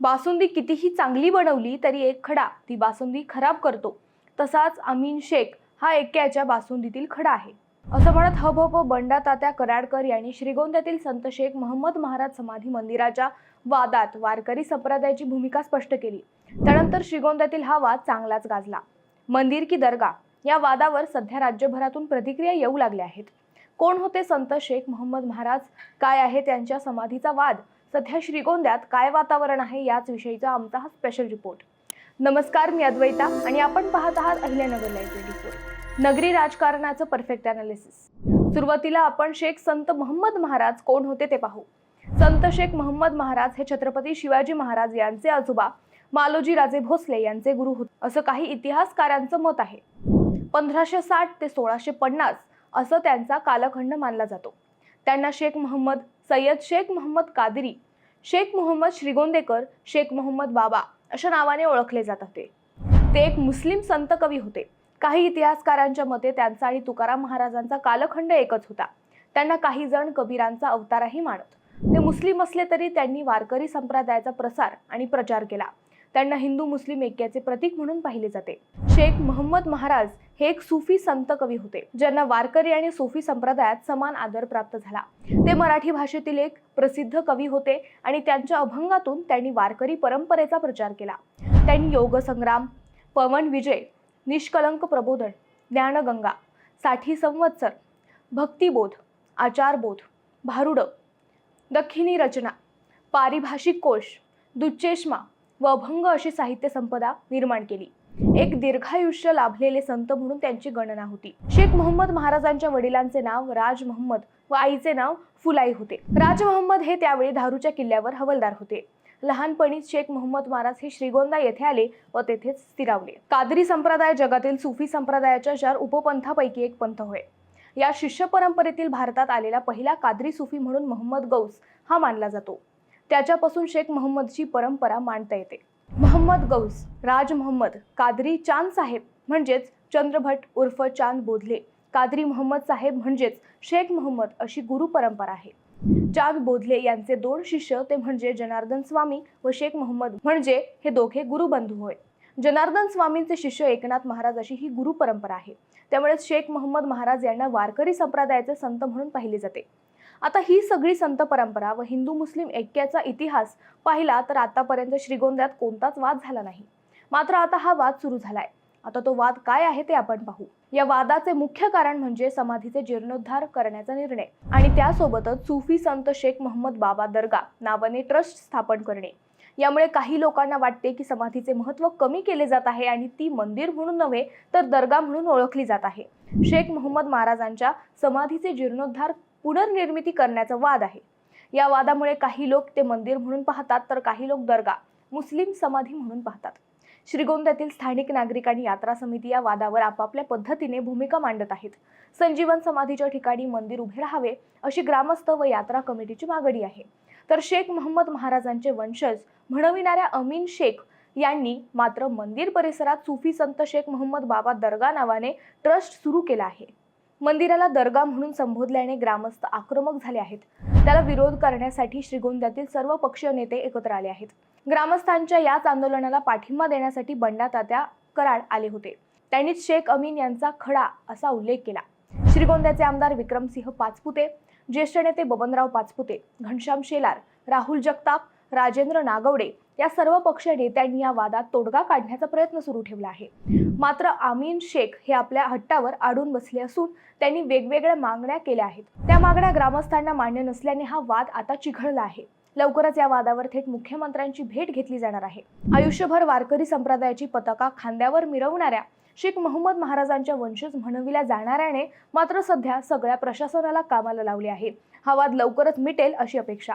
बासुंदी कितीही चांगली बनवली तरी एक खडा ती बासुंदी खराब करतो. तसाच अमीन शेख हा एक्क्याच्या बासुंदीतील खडा आहे. असं म्हणत हबहब बंडा तात्या कराडकर यांनी श्रीगोंद्यातील संत शेख महम्मद महाराज समाधी मंदिराच्या वादात वारकरी संप्रदायाची भूमिका स्पष्ट केली. त्यानंतर श्रीगोंद्यातील हा वाद चांगलाच गाजला. मंदिर की दर्गा या वादावर सध्या राज्यभरातून प्रतिक्रिया येऊ लागल्या आहेत. कोण होते संत शेख मोहम्मद महाराज? काय आहे त्यांच्या समाधीचा वाद? सध्या श्रीगोंद्यात काय वातावरण आहे याच विषयीचा आमचा हा स्पेशल रिपोर्ट नमस्कार मी अद्वैता आणि आपण पाहत आहात अहिल्यानगर लाईव्ह नगरी राजकारणाचं परफेक्ट अनालिसिस सुरुवातीला आपण शेख संत मोहम्मद महाराज कोण होते ते पाहू. संत शेख मोहम्मद महाराज हे छत्रपती शिवाजी महाराज यांचे आजोबा मालोजी राजे भोसले यांचे गुरु होते. असं काही इतिहासकारांचं मत आहे. पंधराशे साठ ते सोळाशे पन्नास असं त्यांचा कालखंड मानला जातो. त्यांना शेख मोहम्मद सय्यद शेख मोहम्मद कादरी शेख मोहम्मद श्रीगोंदेकर शेख मोहम्मद बाबा अशा नावाने ओळखले जात होते. ते एक मुस्लिम संत कवी होते. काही इतिहासकारांच्या मते त्यांचा आणि तुकाराम महाराजांचा कालखंड एकच होता. त्यांना काही जण कबीरांचा अवतारही मानत. ते मुस्लिम असले तरी त्यांनी वारकरी संप्रदायाचा प्रसार आणि प्रचार केला. त्यांना हिंदू मुस्लिम ऐक्याचे प्रतीक म्हणून पाहिले जाते. शेख महम्मद महाराज हे एक सुफी संत कवी होते ज्यांना वारकरी आणि सुफी संप्रदायात समान आदर प्राप्त झाला. ते मराठी भाषेतील एक प्रसिद्ध कवी होते आणि त्यांच्या अभंगातून त्यांनी वारकरी परंपरेचा प्रचार केला. त्यांनी योग संग्राम पवन विजय निष्कलंक प्रबोधन ज्ञानगंगा साठी संवत्सर भक्तिबोध आचारबोध भारुड दखिनी रचना पारिभाषिक कोश दुच्चेष्मा व अभंग अशी साहित्य संपदा निर्माण केली. एक दीर्घायुष्य लाभलेले संत म्हणून त्यांची गणना होती. शेख मोहम्मद महाराजांच्या वडिलांचे नाव राज मोहम्मद व आईचे नाव फुलाई होते. राज मोहम्मद हे त्यावेळी धारूच्या किल्ल्यावर हवलदार होते. लहानपणीच शेख मोहम्मद महाराज हे श्रीगोंदा येथे आले व तेथेच स्थिरावले. कादरी संप्रदाय जगातील सुफी संप्रदायाच्या चार उपपंथापैकी एक पंथ होय. या शिष्य परंपरेतील भारतात आलेला पहिला कादरी सुफी म्हणून मोहम्मद गौस हा मानला जातो. त्याच्यापासून शेख मोहम्मदची परंपरा मांडता येते. मोहम्मद गौस राज मोहम्मद कादरी चांद साहेब म्हणजेच चंद्रभट उर्फ चांद बोधले. कादरी मोहम्मद साहेब म्हणजेच शेख मोहम्मद अशी गुरु परंपरा आहे. चांद बोधले यांचे दोन शिष्य ते म्हणजे जनार्दन स्वामी व शेख मोहम्मद. म्हणजे हे दोघे गुरुबंधू होय. जनार्दन स्वामींचे शिष्य एकनाथ महाराज अशी ही गुरु परंपरा आहे. त्यामुळे शेख मोहम्मद महाराज यांना वारकरी संप्रदायाचे संत म्हणून पाहिले जाते. आता ही सगळी संत परंपरा व हिंदू मुस्लिम ऐक्याचा इतिहास पाहिला तर आतापर्यंत श्रीगोंद्यात कोणताच वाद झाला नाही. मात्र आता हा वाद सुरू झालाय. आता तो वाद काय आहे ते आपण पाहू. या वादाचे मुख्य कारण म्हणजे समाधीचे जीर्णोद्धार करण्याचा निर्णय आणि त्यासोबतच सुफी संत शेख मोहम्मद बाबा दर्गा नावाने ट्रस्ट स्थापन करणे. यामुळे काही लोकांना वाटते की समाधीचे महत्त्व कमी केले जात आहे आणि ती मंदिर म्हणून नव्हे तर दर्गा म्हणून ओळखली जात आहे. शेख मोहम्मद महाराजांच्या समाधीचे जीर्णोद्धार पुनर्निर्मिती करण्याचा वाद आहे. या वादामुळे काही लोक ते मंदिर म्हणून पाहतात तर काही लोक दर्गा मुस्लिम समाधी म्हणून पाहतात. श्रीगोंद्यातील स्थानिक नागरिक आणि यात्रा समिती या वादावर आपापल्या पद्धतीने भूमिका मांडत आहेत. संजीवन समाधीच्या ठिकाणी मंदिर उभे राहावे अशी ग्रामस्थ व यात्रा कमिटीची मागणी आहे. तर शेख मोहम्मद महाराजांचे वंशज म्हणविणाऱ्या अमीन शेख यांनी मात्र मंदिर परिसरात सुफी संत शेख मोहम्मद बाबा दर्गा नावाने ट्रस्ट सुरू केला आहे. मंदिराला दर्गा म्हणून संबोधल्याने ग्रामस्थ आक्रमक झाले आहेत. त्याला विरोध करण्यासाठी श्रीगोंद्यातील सर्व पक्षीय नेते एकत्र आले आहेत. ग्रामस्थांच्या याच आंदोलनाला पाठिंबा देण्यासाठी बंडा तात्या कराड आले होते. त्यांनीच शेख अमीन यांचा खडा असा उल्लेख केला. श्रीगोंद्याचे आमदार विक्रमसिंह पाचपुते ज्येष्ठ नेते बबनराव पाचपुते घनश्याम शेलार राहुल जगताप राजेंद्र नागवडे या सर्व पक्षीय नेत्यांनी या वादात तोडगा काढण्याचा प्रयत्न सुरू ठेवला आहे. मात्र आमीन शेख हे आपल्या हट्टावर आडून बसले असून त्यांनी वेगवेगळ्या मागण्या केल्या आहेत. त्या मागण्या ग्रामस्थांना मान्य नसल्याने हा वाद आता चिघळला आहे. लवकरच या वादावर थेट मुख्यमंत्र्यांची भेट घेतली जाणार आहे. आयुष्यभर वारकरी संप्रदायाची पताका खांद्यावर मिरवणाऱ्या शेख मोहम्मद महाराजांच्या वंशज म्हणविल्या जाणाऱ्याने मात्र सध्या सगळ्या प्रशासनाला कामाला लावले आहे. हा वाद लवकरच मिटेल अशी अपेक्षा